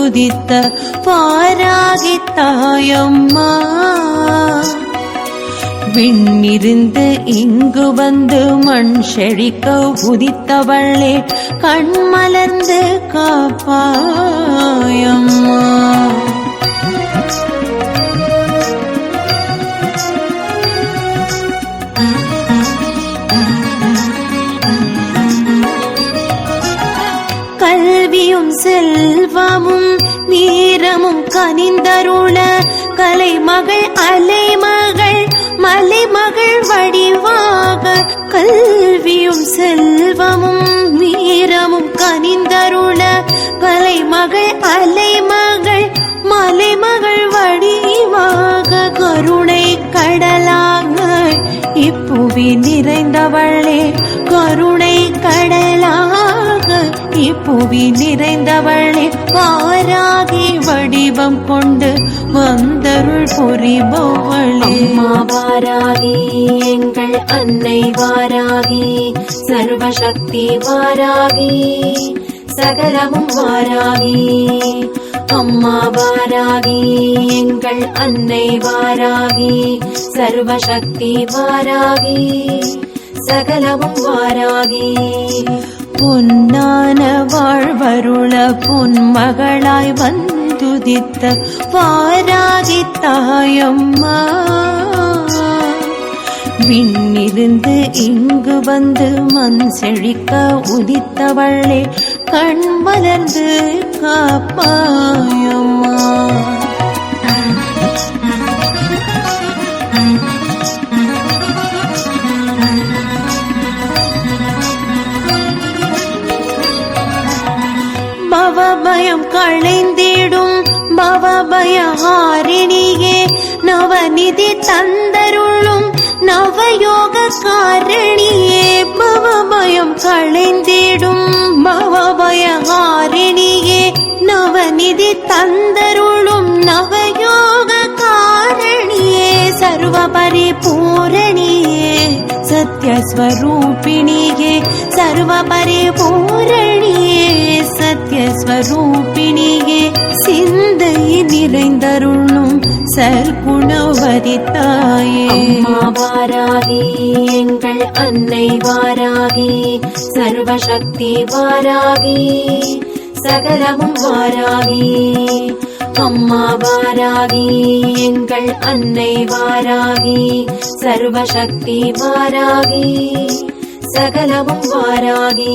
துதித்த பாராகித்தாயம்மா விண்ணிருந்து இங்கு வந்து மண் செழிக்க உதித்தவளே கண்மலர்ந்து காப்பாயம்மா வீரமும் கனிந்தருள கலைமகள் அலைமகள் மலைமகள் வடிவாக கல்வியும் செல்வமும் வீரமும் கனிந்தருள கலைமகள் அலைமகள் மலைமகள் வடிவாக கருணை கடலாக இப்புவி நிறைந்தவளே இப்புவி நிறைந்தவளே பாராகி வடிவம் கொண்டு வந்தருள் புரிபவளே. அம்மா வாராகி எங்கள் அன்னை வாராகி சர்வசக்தி வாராகி சகலமும் வாராகி. அம்மா வாராகி எங்கள் அன்னை வாராகி சர்வசக்தி வாராகி சகலமும் வாராகி. பொன்னான வாழ்வருள பொன்மகளாய் வந்துதித்த வாராதி தாயம்மா. விண்ணிருந்து இங்கு வந்து மண் செழிக்க உதித்தவளே கண் மலர்ந்து காப்பாயம்மா. களைந்திடும் பவபயஹாரிணியே நவநிதி தந்தருளும் நவயோக காரணியே பவபயம் களைந்திடும் பவபயஹாரிணியே நவநிதி தந்தருளும் நவயோக காரணியே சர்வ பரிபூரணியே சத்யஸ்வரூபிணியே சர்வ பரிபூரணியே ஸ்வரூபிணியே சிந்தை நிறைந்தருளும் சர்க்குணவதி தாயே வாராகி எங்கள் அன்னை வாராகி சர்வசக்தி வாராகி சகலமும் வாராகி. அம்மா வாராகி எங்கள் அன்னை வாராகி சர்வசக்தி வாராகி சகலமும் வாராகி.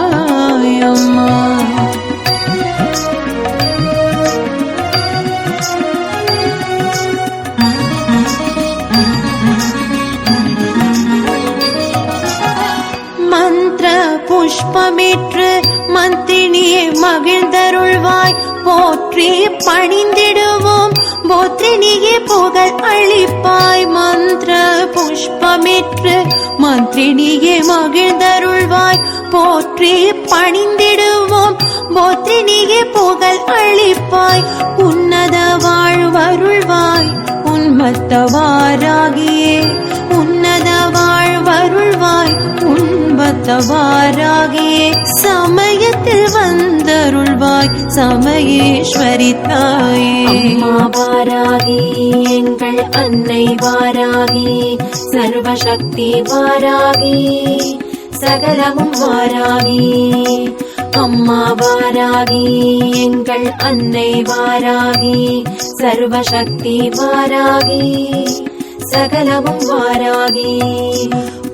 மந்திர புஷ்பமேற்று மந்திரினியே மகிழ்ந்தருள்வாய். போற்றி பணிந்திடுவோம். போற்றினியே புகழ் அளிப்பாய். மந்திர புஷ்பமேற்று மந்திரினியே மகிழ்ந்தருள்வாய். போற்றி பணிந்திடுவோம். போற்றினியே புகழ் அளிப்பாய். உன்னத வாழ்வருள்வாய் உன்மத்தவாராகியே. உன்னத வாழ்வருள் உண்பத்தவாராகியே சமயத்தில் வந்தருள்வாய் சமயேஸ்வரி தாயே. வாராகி எங்கள் அன்னை வாராகி சர்வசக்தி வாராகி சகலமும் வாராகி. அம்மா வாராகி எங்கள் அன்னை வாராகி சர்வசக்தி வாராகி சகலமும் வாராகி.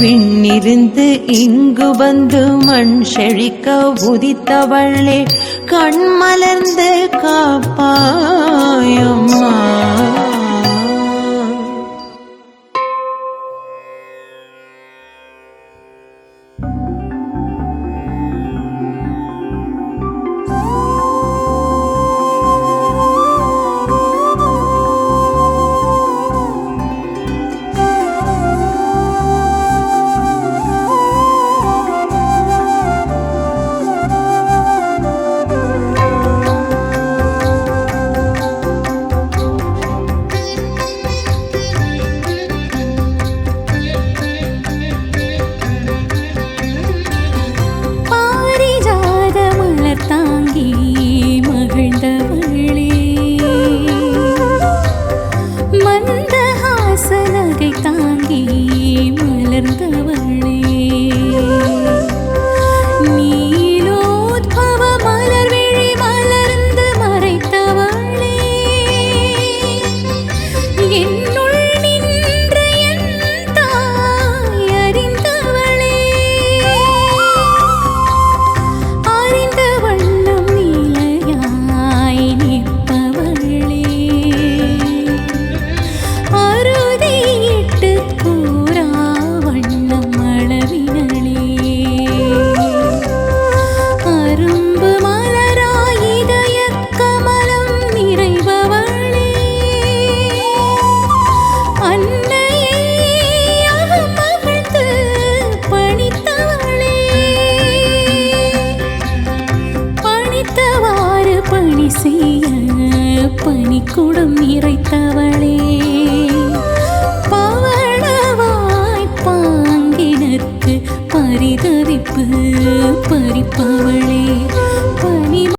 விண்ணிருந்து இங்கு வந்து மண் செழிக்க உதித்தவள்ளே கண்மலர்ந்து காப்பாயம்மா. பன்னிக்குடம் நிறைத்தவளே. பவளவாய் பாங்கினருக்கு பரிதவிப்பு பறிப்பவளே.